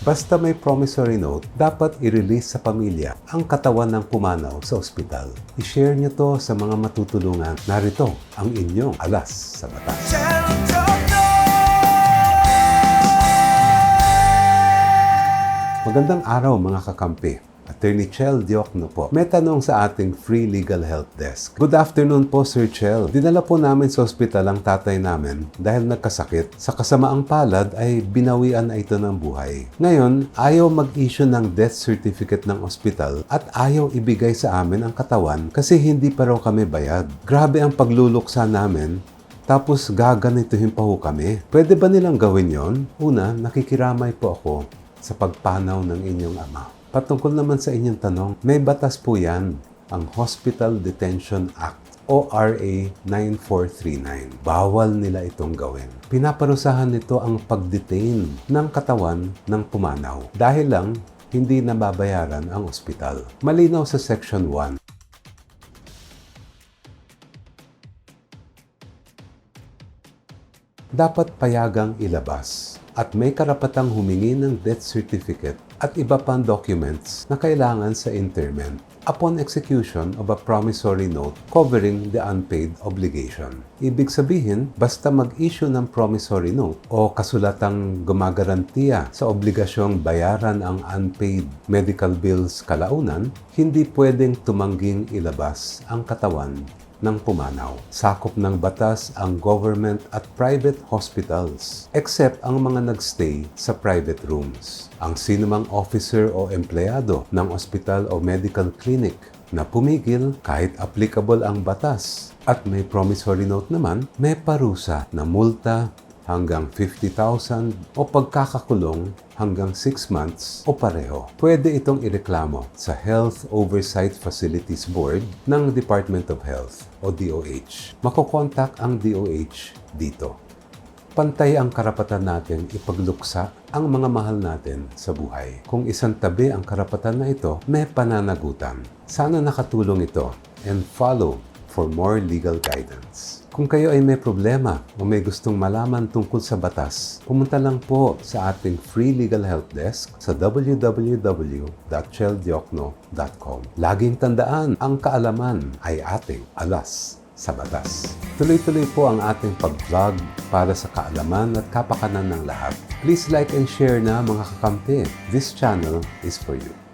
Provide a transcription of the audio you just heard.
Basta may promissory note, dapat i-release sa pamilya ang katawan ng pumanaw sa ospital. I-share nyo to sa mga matutulungan. Narito ang inyong alas sa batas. Magandang araw mga kakampi. Attorney Chel Diokno po. May tanong sa ating free legal help desk. Good afternoon po Sir Chel. Dinala po namin sa ospital ang tatay namin dahil nagkasakit. Sa kasamaang palad ay binawian na ito ng buhay. Ngayon, ayaw mag-issue ng death certificate ng ospital at ayaw ibigay sa amin ang katawan kasi hindi pa raw kami bayad. Grabe ang pagluluksa namin tapos gaganituhin pa ho kami. Pwede ba nilang gawin yon? Una, nakikiramay po ako sa pagpanaw ng inyong ama. Patungkol naman sa inyong tanong, may batas po yan, ang Hospital Detention Act o RA 9439. Bawal nila itong gawin. Pinaparusahan nito ang pagdetain ng katawan ng pumanaw dahil lang hindi nababayaran ang ospital. Malinaw sa Section 1 dapat payagang ilabas at may karapatang humingi ng death certificate at iba pang documents na kailangan sa interment upon execution of a promissory note covering the unpaid obligation. Ibig sabihin, basta mag-issue ng promissory note o kasulatang gumagarantiya sa obligasyong bayaran ang unpaid medical bills kalaunan, hindi pwedeng tumangging ilabas ang katawan ng pumanaw. Sakop ng batas ang government at private hospitals, except ang mga nagstay sa private rooms. Ang sinumang officer o empleyado ng ospital o medical clinic na pumigil kahit applicable ang batas at may promissory note naman, may parusa na multa hanggang 50,000 o pagkakakulong hanggang 6 months o pareho. Pwede itong ireklamo sa Health Oversight Facilities Board ng Department of Health o DOH. Makokontak ang DOH dito. Pantay ang karapatan natin ipagluksa ang mga mahal natin sa buhay. Kung isang tabi ang karapatan na ito, may pananagutan. Sana nakatulong ito and follow for more legal guidance. Kung kayo ay may problema o may gustong malaman tungkol sa batas, pumunta lang po sa ating free legal help desk sa www.cheldiokno.com. Laging tandaan, ang kaalaman ay ating alas sa batas. Tuloy-tuloy po ang ating pag-vlog para sa kaalaman at kapakanan ng lahat. Please like and share na mga kakampi. This channel is for you.